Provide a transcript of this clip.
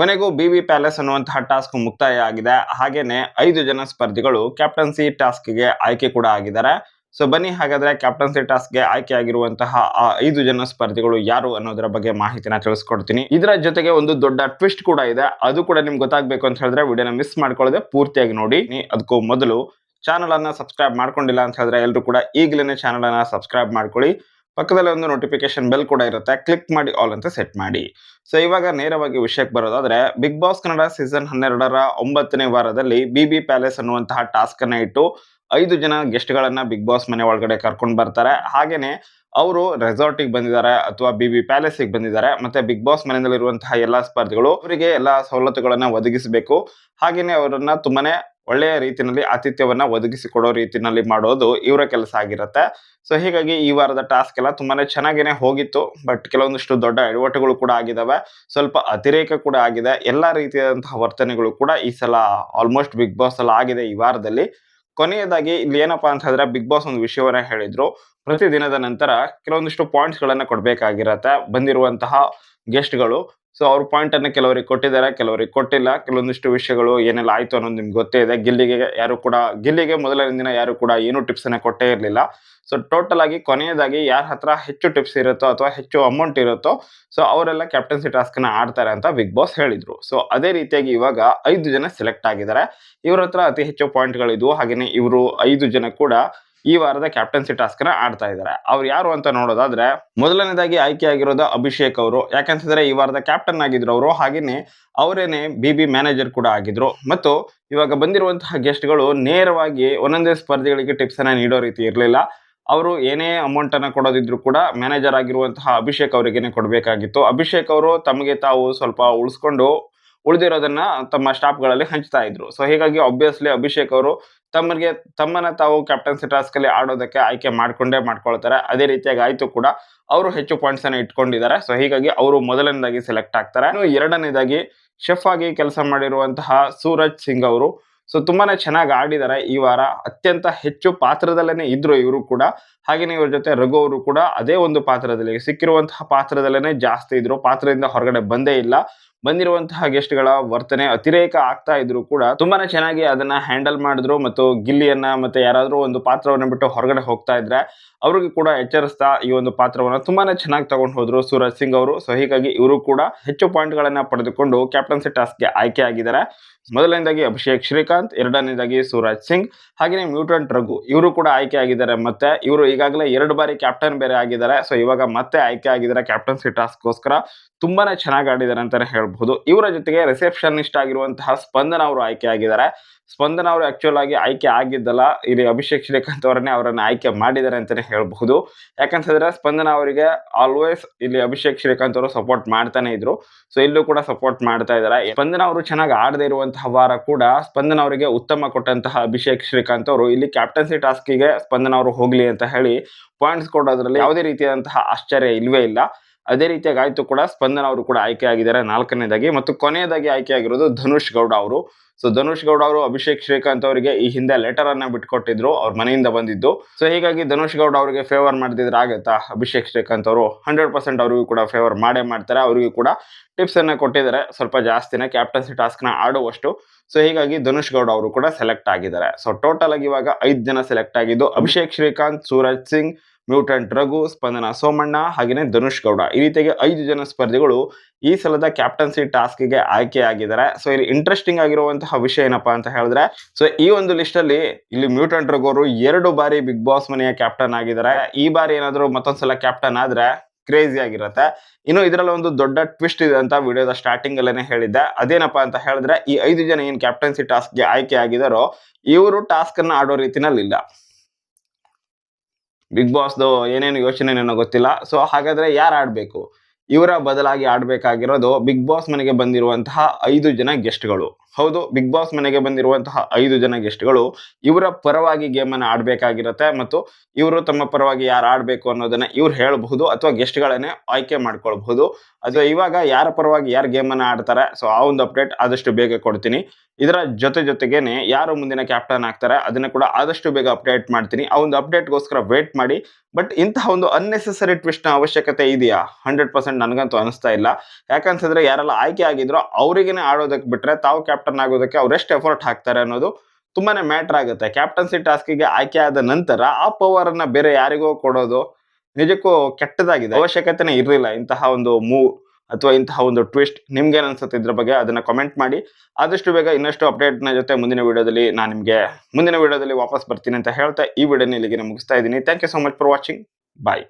ಕೊನೆಗೂ B V palace ಅನ್ನುವಂತಹ task ಮುಕ್ತಾಯ ಆಗಿದೆ. ಹಾಗೇನೆ ಐದು ಜನ ಸ್ಪರ್ಧಿಗಳು ಕ್ಯಾಪ್ಟನ್ಸಿ ಟಾಸ್ಕ್ಗೆ ಆಯ್ಕೆ ಕೂಡ ಆಗಿದ್ದಾರೆ. ಸೊ ಬನ್ನಿ ಹಾಗಾದ್ರೆ ಕ್ಯಾಪ್ಟನ್ಸಿ ಟಾಸ್ಕ್ಗೆ ಆಯ್ಕೆ ಆಗಿರುವಂತಹ ಆ ಐದು ಜನ ಸ್ಪರ್ಧಿಗಳು ಯಾರು ಅನ್ನೋದರ ಬಗ್ಗೆ ಮಾಹಿತಿನ ತಿಳಿಸ್ಕೊಡ್ತೀನಿ. ಇದರ ಜೊತೆಗೆ ಒಂದು ದೊಡ್ಡ ಟ್ವಿಸ್ಟ್ ಕೂಡ ಇದೆ. ಅದು ಕೂಡ ನಿಮ್ಗೆ ಗೊತ್ತಾಗಬೇಕು ಅಂತ ಹೇಳಿದ್ರೆ ವಿಡಿಯೋನ ಮಿಸ್ ಮಾಡ್ಕೊಳ್ಳದೆ ಪೂರ್ತಿಯಾಗಿ ನೋಡಿ. ಅದಕ್ಕೂ ಮೊದಲು ಚಾನಲ್ ಅನ್ನ ಸಬ್ಸ್ಕ್ರೈಬ್ ಮಾಡ್ಕೊಂಡಿಲ್ಲ ಅಂತ ಹೇಳಿದ್ರೆ ಎಲ್ಲರೂ ಕೂಡ ಈಗಲೇ ಚಾನಲ್ ಅನ್ನ ಸಬ್ಸ್ಕ್ರೈಬ್ ಮಾಡ್ಕೊಳ್ಳಿ. ಪಕ್ಕದಲ್ಲಿ ಒಂದು ನೋಟಿಫಿಕೇಶನ್ ಬೆಲ್ ಕೂಡ ಇರುತ್ತೆ. ಕ್ಲಿಕ್ ಮಾಡಿ ಆಲ್ ಅಂತ ಸೆಟ್ ಮಾಡಿ. ಸೊ ಇವಾಗ ನೇರವಾಗಿ ವಿಷಯಕ್ಕೆ ಬರೋದಾದ್ರೆ ಬಿಗ್ ಬಾಸ್ ಕನ್ನಡ ಸೀಸನ್ ಹನ್ನೆರಡರ ಒಂಬತ್ತನೇ ವಾರದಲ್ಲಿ ಬಿ ಬಿ ಪ್ಯಾಲೇಸ್ ಅನ್ನುವಂತಹ ಟಾಸ್ಕ್ ಅನ್ನ ಇಟ್ಟು ಐದು ಜನ ಗೆಸ್ಟ್ ಗಳನ್ನ ಬಿಗ್ ಬಾಸ್ ಮನೆ ಒಳಗಡೆ ಕರ್ಕೊಂಡು ಬರ್ತಾರೆ. ಹಾಗೇನೆ ಅವರು ರೆಸಾರ್ಟಿಗೆ ಬಂದಿದ್ದಾರೆ ಅಥವಾ ಬಿ ಬಿ ಪ್ಯಾಲೇಸಿಗೆ ಬಂದಿದ್ದಾರೆ. ಮತ್ತೆ ಬಿಗ್ ಬಾಸ್ ಮನೆಯಲ್ಲಿರುವಂತಹ ಎಲ್ಲಾ ಸ್ಪರ್ಧಿಗಳು, ಅವರಿಗೆ ಎಲ್ಲಾ ಸವಲತ್ತುಗಳನ್ನು ಒದಗಿಸಬೇಕು. ಹಾಗೆಯೇ ಅವರನ್ನ ತುಂಬಾನೇ ಒಳ್ಳೆಯ ರೀತಿಯಲ್ಲಿ ಆತಿಥ್ಯವನ್ನು ಒದಗಿಸಿಕೊಡೋ ರೀತಿಯಲ್ಲಿ ಮಾಡೋದು ಇವರ ಕೆಲಸ ಆಗಿರುತ್ತೆ. ಸೊ ಹೀಗಾಗಿ ಈ ವಾರದ ಟಾಸ್ಕ್ ಎಲ್ಲ ತುಂಬಾ ಚೆನ್ನಾಗಿನೇ ಹೋಗಿತ್ತು. ಬಟ್ ಕೆಲವೊಂದಿಷ್ಟು ದೊಡ್ಡ ಎಡವಟ್ಟುಗಳು ಕೂಡ ಆಗಿದ್ದಾವೆ ಸ್ವಲ್ಪ ಅತಿರೇಕ ಕೂಡ ಆಗಿದೆ. ಎಲ್ಲ ರೀತಿಯಾದಂತಹ ವರ್ತನೆಗಳು ಕೂಡ ಈ ಸಲ ಆಲ್ಮೋಸ್ಟ್ ಬಿಗ್ ಬಾಸ್ ಅಲ್ಲಿ ಆಗಿದೆ ಈ ವಾರದಲ್ಲಿ. ಕೊನೆಯದಾಗಿ ಇಲ್ಲಿ ಏನಪ್ಪಾ ಅಂತ ಹೇಳಿದ್ರೆ ಬಿಗ್ ಬಾಸ್ ಒಂದು ವಿಷಯವನ್ನ ಹೇಳಿದ್ರು. ಪ್ರತಿ ದಿನದ ನಂತರ ಕೆಲವೊಂದಿಷ್ಟು ಪಾಯಿಂಟ್ಸ್ ಗಳನ್ನ ಕೊಡ್ಬೇಕಾಗಿರತ್ತೆ. ಬಂದಿರುವಂತಹ ಗೆಸ್ಟ್ಗಳು. ಸೊ ಅವ್ರ ಪಾಯಿಂಟ್ ಅನ್ನ ಕೆಲವರಿಗೆ ಕೊಟ್ಟಿದ್ದಾರೆ, ಕೆಲವರಿಗೆ ಕೊಟ್ಟಿಲ್ಲ. ಕೆಲವೊಂದಿಷ್ಟು ವಿಷಯಗಳು ಏನೆಲ್ಲ ಆಯ್ತು ಅನ್ನೋದು ನಿಮ್ಗೆ ಗೊತ್ತೇ ಇದೆ. ಗಿಲ್ಲಿಗೆ ಯಾರು ಕೂಡ, ಗಿಲ್ಲಿಗೆ ಮೊದಲನೇ ದಿನ ಯಾರು ಕೂಡ ಏನು ಟಿಪ್ಸ್ ಅನ್ನ ಕೊಟ್ಟೇ ಇರಲಿಲ್ಲ. ಸೊ ಟೋಟಲ್ ಆಗಿ ಕೊನೆಯದಾಗಿ ಯಾರ ಹತ್ರ ಹೆಚ್ಚು ಟಿಪ್ಸ್ ಇರುತ್ತೋ ಅಥವಾ ಹೆಚ್ಚು ಅಮೌಂಟ್ ಇರುತ್ತೋ ಸೊ ಅವರೆಲ್ಲ ಕ್ಯಾಪ್ಟನ್ಸಿ ಟಾಸ್ಕ್ನ ಆಡ್ತಾರೆ ಅಂತ ಬಿಗ್ ಬಾಸ್ ಹೇಳಿದ್ರು. ಸೊ ಅದೇ ರೀತಿಯಾಗಿ ಇವಾಗ ಐದು ಜನ ಸೆಲೆಕ್ಟ್ ಆಗಿದ್ದಾರೆ. ಇವ್ರ ಹತ್ರ ಅತಿ ಹೆಚ್ಚು ಪಾಯಿಂಟ್ಗಳಿದ್ವು ಹಾಗೆಯೇ ಇವರು ಐದು ಜನ ಕೂಡ ಈ ವಾರದ ಕ್ಯಾಪ್ಟನ್ಸಿ ಟಾಸ್ಕ್ನ ಆಡ್ತಾ ಇದ್ದಾರೆ. ಅವ್ರು ಯಾರು ಅಂತ ನೋಡೋದಾದ್ರೆ, ಮೊದಲನೇದಾಗಿ ಆಯ್ಕೆ ಆಗಿರೋದು ಅಭಿಷೇಕ್ ಅವರು. ಯಾಕಂತಂದ್ರೆ ಈ ವಾರದ ಕ್ಯಾಪ್ಟನ್ ಆಗಿದ್ರು ಅವರು, ಹಾಗೇನೆ ಅವರೇನೆ ಬಿ ಬಿ ಮ್ಯಾನೇಜರ್ ಕೂಡ ಆಗಿದ್ರು. ಮತ್ತು ಇವಾಗ ಬಂದಿರುವಂತಹ ಗೆಸ್ಟ್ಗಳು ನೇರವಾಗಿ ಒಂದೊಂದೇ ಸ್ಪರ್ಧಿಗಳಿಗೆ ಟಿಪ್ಸ್ ಅನ್ನ ನೀಡೋ ರೀತಿ ಇರಲಿಲ್ಲ. ಅವರು ಏನೇ ಅಮೌಂಟ್ ಅನ್ನ ಕೊಡೋದಿದ್ರು ಕೂಡ ಮ್ಯಾನೇಜರ್ ಆಗಿರುವಂತಹ ಅಭಿಷೇಕ್ ಅವರಿಗೇನೆ ಕೊಡಬೇಕಾಗಿತ್ತು. ಅಭಿಷೇಕ್ ಅವರು ತಮಗೆ ತಾವು ಸ್ವಲ್ಪ ಉಳಿಸ್ಕೊಂಡು ಉಳಿದಿರೋದನ್ನ ತಮ್ಮ ಸ್ಟಾಪ್ಗಳಲ್ಲಿ ಹಂಚ್ತಾ ಇದ್ರು. ಸೊ ಹೀಗಾಗಿ ಆಬ್ವಿಯಸ್ಲಿ ಅಭಿಷೇಕ್ ಅವರು ತಮಗೆ, ತಮ್ಮನ್ನ ತಾವು ಕ್ಯಾಪ್ಟನ್ಸಿ ಟಾಸ್ಕ್ ಅಲ್ಲಿ ಆಡೋದಕ್ಕೆ ಆಯ್ಕೆ ಮಾಡ್ಕೊಂಡೇ ಮಾಡ್ಕೊಳ್ತಾರೆ. ಅದೇ ರೀತಿಯಾಗಿ ಆಯ್ತು ಕೂಡ ಅವರು ಹೆಚ್ಚು ಪಾಯಿಂಟ್ಸ್ ಅನ್ನ ಇಟ್ಕೊಂಡಿದ್ದಾರೆ. ಸೊ ಹೀಗಾಗಿ ಅವರು ಮೊದಲನೇದಾಗಿ ಸೆಲೆಕ್ಟ್ ಆಗ್ತಾರೆ. ಎರಡನೇದಾಗಿ ಶೆಫ್ ಆಗಿ ಕೆಲಸ ಮಾಡಿರುವಂತಹ ಸೂರಜ್ ಸಿಂಗ್ ಅವರು. ಸೊ ತುಂಬಾನೇ ಚೆನ್ನಾಗಿ ಆಡಿದ್ದಾರೆ. ಈ ವಾರ ಅತ್ಯಂತ ಹೆಚ್ಚು ಪಾತ್ರದಲ್ಲೇನೆ ಇದ್ರು ಇವರು ಕೂಡ. ಹಾಗೆಯೇ ಇವ್ರ ಜೊತೆ ರಘು ಅವರು ಕೂಡ ಅದೇ ಒಂದು ಪಾತ್ರದಲ್ಲಿ ಸಿಕ್ಕಿರುವಂತಹ ಪಾತ್ರದಲ್ಲೇನೆ ಜಾಸ್ತಿ ಇದ್ರು. ಪಾತ್ರದಿಂದ ಹೊರಗಡೆ ಬಂದೇ ಇಲ್ಲ. ಬಂದಿರುವಂತಹ ಗೆಸ್ಟ್ಗಳ ವರ್ತನೆ ಅತಿರೇಕ ಆಗ್ತಾ ಇದ್ರು ಕೂಡ ತುಂಬಾನೇ ಚೆನ್ನಾಗಿ ಅದನ್ನ ಹ್ಯಾಂಡಲ್ ಮಾಡಿದ್ರು ಮತ್ತು ಗಿಲ್ಲಿಯನ್ನ ಮತ್ತೆ ಯಾರಾದ್ರೂ ಒಂದು ಪಾತ್ರವನ್ನು ಬಿಟ್ಟು ಹೊರಗಡೆ ಹೋಗ್ತಾ ಇದ್ರೆ ಅವ್ರಿಗೆ ಕೂಡ ಎಚ್ಚರಿಸ್ತಾ ಈ ಒಂದು ಪಾತ್ರವನ್ನ ತುಂಬಾನೇ ಚೆನ್ನಾಗಿ ತಗೊಂಡು ಹೋದ್ರು. ಸೂರಜ್ ಸಿಂಗ್ ಅವರು. ಸೊ ಹೀಗಾಗಿ ಇವರು ಕೂಡ ಹೆಚ್ಚು ಪಾಯಿಂಟ್ ಗಳನ್ನ ಪಡೆದುಕೊಂಡು ಕ್ಯಾಪ್ಟನ್ಸಿ ಟಾಸ್ಕ್ಗೆ ಆಯ್ಕೆ ಆಗಿದ್ದಾರೆ. ಮೊದಲನೇದಾಗಿ ಅಭಿಷೇಕ್ ಶ್ರೀಕಾಂತ್, ಎರಡನೇದಾಗಿ ಸೂರಜ್ ಸಿಂಗ್ ಹಾಗೆಯೇ ಮ್ಯೂಟೆಂಟ್ ರಘು ಇವರು ಕೂಡ ಆಯ್ಕೆ ಆಗಿದ್ದಾರೆ. ಮತ್ತೆ ಇವರು ಈಗಾಗಲೇ ಎರಡು ಬಾರಿ ಕ್ಯಾಪ್ಟನ್ ಬೇರೆ ಆಗಿದ್ದಾರೆ. ಸೊ ಇವಾಗ ಮತ್ತೆ ಆಯ್ಕೆ ಆಗಿದ್ದಾರೆ ಕ್ಯಾಪ್ಟನ್ಸಿ ಟಾಸ್ಕ್ಗೋಸ್ಕರ ತುಂಬಾನೇ ಚೆನ್ನಾಗಿ ಆಡಿದ್ದಾರೆ ಅಂತಾನೆ ಹೇಳ್ಬಹುದು ಇವರ ಜೊತೆಗೆ ರಿಸೆಪ್ಷನಿಸ್ಟ್ ಆಗಿರುವಂತಹ ಸ್ಪಂದನ ಅವರು ಆಯ್ಕೆ ಆಗಿದ್ದಾರೆ. ಸ್ಪಂದನ ಅವರು ಆಕ್ಚುಲ್ ಆಗಿ ಆಯ್ಕೆ ಆಗಿದ್ದಲ್ಲ, ಇಲ್ಲಿ ಅಭಿಷೇಕ್ ಶ್ರೀಕಾಂತ್ ಅವರನ್ನೇ ಅವರನ್ನು ಆಯ್ಕೆ ಮಾಡಿದ್ದಾರೆ ಅಂತಾನೆ ಹೇಳಬಹುದು. ಯಾಕಂತಂದ್ರೆ ಸ್ಪಂದನ ಅವರಿಗೆ ಆಲ್ವೇಸ್ ಇಲ್ಲಿ ಅಭಿಷೇಕ್ ಶ್ರೀಕಾಂತ್ ಅವರು ಸಪೋರ್ಟ್ ಮಾಡ್ತಾನೆ ಇದ್ರು. ಸೊ ಇಲ್ಲೂ ಕೂಡ ಸಪೋರ್ಟ್ ಮಾಡ್ತಾ ಇದ್ದಾರೆ. ಸ್ಪಂದನ ಅವರು ಚೆನ್ನಾಗಿ ಆಡದೇ ಇರುವಂತಹ ವಾರ ಕೂಡ ಸ್ಪಂದನ ಅವರಿಗೆ ಉತ್ತಮ ಕೊಟ್ಟಂತಹ ಅಭಿಷೇಕ್ ಶ್ರೀಕಾಂತ್ ಅವರು ಇಲ್ಲಿ ಕ್ಯಾಪ್ಟನ್ಸಿ ಟಾಸ್ಕಿಗೆ ಸ್ಪಂದನ ಅವರು ಹೋಗ್ಲಿ ಅಂತ ಹೇಳಿ ಪಾಯಿಂಟ್ಸ್ ಕೊಡೋದ್ರಲ್ಲಿ ಯಾವುದೇ ರೀತಿಯಾದಂತಹ ಆಶ್ಚರ್ಯ ಇಲ್ವೇ ಇಲ್ಲ. ಅದೇ ರೀತಿಯಾಗಿ ಆಯ್ತು ಕೂಡ. ಸ್ಪಂದನ ಅವರು ಕೂಡ ಆಯ್ಕೆ ಆಗಿದ್ದಾರೆ ನಾಲ್ಕನೇದಾಗಿ ಮತ್ತು ಕೊನೆಯದಾಗಿ ಆಯ್ಕೆ ಆಗಿರೋದು ಧನುಷ್ ಗೌಡ ಅವರು. ಸೊ ಧನುಷ್ ಗೌಡ ಅವರು, ಅಭಿಷೇಕ್ ಶ್ರೀಕಾಂತ್ ಅವರಿಗೆ ಈ ಹಿಂದೆ ಲೆಟರ್ ಅನ್ನ ಬಿಟ್ಕೊಟ್ಟಿದ್ರು. ಅವ್ರ ಮನೆಯಿಂದ ಬಂದಿದ್ದು. ಸೊ ಹೀಗಾಗಿ ಧನುಷ್ ಗೌಡ ಅವರಿಗೆ ಫೇವರ್ ಮಾಡ್ತಿದ್ರೆ ಆಗತ್ತಾ? ಅಭಿಷೇಕ್ ಶ್ರೀಕಾಂತ್ ಅವರು ಹಂಡ್ರೆಡ್ ಪರ್ಸೆಂಟ್ ಅವರಿಗೂ ಕೂಡ ಫೇವರ್ ಮಾಡೇ ಮಾಡ್ತಾರೆ. ಅವರಿಗೂ ಕೂಡ ಟಿಪ್ಸ್ ಅನ್ನ ಕೊಟ್ಟಿದ್ದಾರೆ. ಸ್ವಲ್ಪ ಜಾಸ್ತಿನೇ ಕ್ಯಾಪ್ಟನ್ಸಿ ಟಾಸ್ಕ್ನ ಆಡುವಷ್ಟು. ಸೊ ಹೀಗಾಗಿ ಧನುಷ್ ಗೌಡ ಅವರು ಕೂಡ ಸೆಲೆಕ್ಟ್ ಆಗಿದ್ದಾರೆ. ಸೊ ಟೋಟಲ್ ಆಗಿ ಇವಾಗ ಐದು ಜನ ಸೆಲೆಕ್ಟ್ ಆಗಿದ್ದು, ಅಭಿಷೇಕ್ ಶ್ರೀಕಾಂತ್, ಸೂರಜ್ ಸಿಂಗ್ ಮ್ಯೂಟೆಂಟ್ ರಘು, ಸ್ಪಂದನ ಸೋಮಣ್ಣ ಹಾಗೆಯೇ ಧನುಷ್ ಗೌಡ. ಈ ರೀತಿಯಾಗಿ ಐದು ಜನ ಸ್ಪರ್ಧಿಗಳು ಈ ಸಲದ ಕ್ಯಾಪ್ಟನ್ಸಿ ಟಾಸ್ಕ್ಗೆ ಆಯ್ಕೆ ಆಗಿದ್ದಾರೆ ಸೊ ಇಲ್ಲಿ ಇಂಟ್ರೆಸ್ಟಿಂಗ್ ಆಗಿರುವಂತಹ ವಿಷಯ ಏನಪ್ಪಾ ಅಂತ ಹೇಳಿದ್ರೆ ಸೊ ಈ ಒಂದು ಲಿಸ್ಟ್ ಅಲ್ಲಿ ಇಲ್ಲಿ ಮ್ಯೂಟೆಂಟ್ ರಘು ಅವರು ಎರಡು ಬಾರಿ ಬಿಗ್ ಬಾಸ್ ಮನೆಯ ಕ್ಯಾಪ್ಟನ್ ಆಗಿದ್ದಾರೆ. ಈ ಬಾರಿ ಏನಾದರೂ ಮತ್ತೊಂದ್ಸಲ ಕ್ಯಾಪ್ಟನ್ ಆದ್ರೆ ಕ್ರೇಜಿ ಆಗಿರುತ್ತೆ. ಇನ್ನು ಇದರಲ್ಲಿ ಒಂದು ದೊಡ್ಡ ಟ್ವಿಸ್ಟ್ ಇದೆ ಅಂತ ವಿಡಿಯೋದ ಸ್ಟಾರ್ಟಿಂಗ್ ಅಲ್ಲೇನೆ ಹೇಳಿದ್ದೆ. ಅದೇನಪ್ಪಾ ಅಂತ ಹೇಳಿದ್ರೆ, ಈ ಐದು ಜನ ಏನ್ ಕ್ಯಾಪ್ಟನ್ಸಿ ಟಾಸ್ಕ್ಗೆ ಆಯ್ಕೆ ಆಗಿದಾರೋ ಇವರು ಟಾಸ್ಕ್ ಅನ್ನ ಆಡೋ ರೀತಿನಲ್ಲಿ ಇಲ್ಲ ಬಿಗ್ ಬಾಸ್ದು ಏನೇನು ಯೋಚನೆ ಏನೋ ಗೊತ್ತಿಲ್ಲ. ಸೊ ಹಾಗಾದರೆ ಯಾರು ಆಡಬೇಕು? ಇವರ ಬದಲಾಗಿ ಆಡಬೇಕಾಗಿರೋದು ಬಿಗ್ ಬಾಸ್ ಮನೆಗೆ ಬಂದಿರುವಂತಹ ಐದು ಜನ ಗೆಸ್ಟ್ಗಳು ಹೌದು ಬಿಗ್ ಬಾಸ್ ಮನೆಗೆ ಬಂದಿರುವಂತಹ ಐದು ಜನ ಗೆಸ್ಟ್ಗಳು ಇವರ ಪರವಾಗಿ ಗೇಮ್ ಆಡಬೇಕಾಗಿರುತ್ತೆ ಮತ್ತು ಇವರು ತಮ್ಮ ಪರವಾಗಿ ಯಾರು ಆಡ್ಬೇಕು ಅನ್ನೋದನ್ನ ಇವ್ರು ಹೇಳಬಹುದು ಅಥವಾ ಗೆಸ್ಟ್ಗಳನ್ನೇ ಆಯ್ಕೆ ಮಾಡ್ಕೊಳ್ಬಹುದು. ಅಥವಾ ಇವಾಗ ಯಾರ ಪರವಾಗಿ ಯಾರು ಗೇಮ್ ಅನ್ನ ಆಡ್ತಾರೆ ಸೊ ಆ ಒಂದು ಅಪ್ಡೇಟ್ ಆದಷ್ಟು ಬೇಗ ಕೊಡ್ತೀನಿ. ಇದರ ಜೊತೆ ಜೊತೆಗೇನೆ ಯಾರು ಮುಂದಿನ ಕ್ಯಾಪ್ಟನ್ ಆಗ್ತಾರೆ, ಅದನ್ನ ಕೂಡ ಆದಷ್ಟು ಬೇಗ ಅಪ್ಡೇಟ್ ಮಾಡ್ತೀನಿ. ಆ ಒಂದು ಅಪ್ಡೇಟ್ಗೋಸ್ಕರ ವೇಟ್ ಮಾಡಿ ಬಟ್ ಇಂತಹ ಒಂದು ಅನ್ನೆಸೆಸರಿ ಟ್ವಿಸ್ಟ್ನ ಅವಶ್ಯಕತೆ ಇದೆಯಾ? ಹಂಡ್ರೆಡ್ ಪರ್ಸೆಂಟ್ ನನಗಂತೂ ಅನಿಸ್ತಾ ಇಲ್ಲ. ಯಾಕಂತಂದ್ರೆ ಯಾರೆಲ್ಲ ಆಯ್ಕೆ ಆಗಿದ್ರೋ ಅವರಿಗೇನೆ ಆಡೋದಕ್ಕೆ ಬಿಟ್ರೆ ತಾವು ಕ್ಯಾಪ್ಟನ್ ಆಗೋದಕ್ಕೆ ಅವರೆಷ್ಟು ಎಫರ್ಟ್ ಹಾಕ್ತಾರೆ ಅನ್ನೋದು ತುಂಬಾನೇ ಮ್ಯಾಟರ್ ಆಗುತ್ತೆ. ಕ್ಯಾಪ್ಟನ್ಸಿ ಟಾಸ್ಕಿಗೆ ಆಯ್ಕೆ ಆದ ನಂತರ ಆ ಪವರ್ ಅನ್ನ ಬೇರೆ ಯಾರಿಗೋ ಕೊಡೋದು ನಿಜಕ್ಕೂ ಕೆಟ್ಟದಾಗಿದೆ. ಅವಶ್ಯಕತೆನೇ ಇರಲಿಲ್ಲ. ಇಂತಹ ಒಂದು ಮೂವ್ ಅಥವಾ ಇಂತಹ ಒಂದು ಟ್ವಿಸ್ಟ್ ನಿಮ್ಗೆ ಅನ್ಸುತ್ತೆ ಇದ್ರ ಬಗ್ಗೆ ಅದನ್ನ ಕಮೆಂಟ್ ಮಾಡಿ. ಆದಷ್ಟು ಬೇಗ ಇನ್ನಷ್ಟು ಅಪ್ಡೇಟ್ನ ಜೊತೆ ಮುಂದಿನ ವಿಡಿಯೋದಲ್ಲಿ ನಾನು ನಿಮಗೆ ಮುಂದಿನ ವಿಡಿಯೋದಲ್ಲಿ ವಾಪಸ್ ಬರ್ತೀನಿ ಅಂತ ಹೇಳ್ತಾ ಈ ವಿಡಿಯೋನ ಇಲ್ಲಿಗೆ ಮುಗಿಸ್ತಾ ಇದ್ದೀನಿ. Thank you so much for watching bye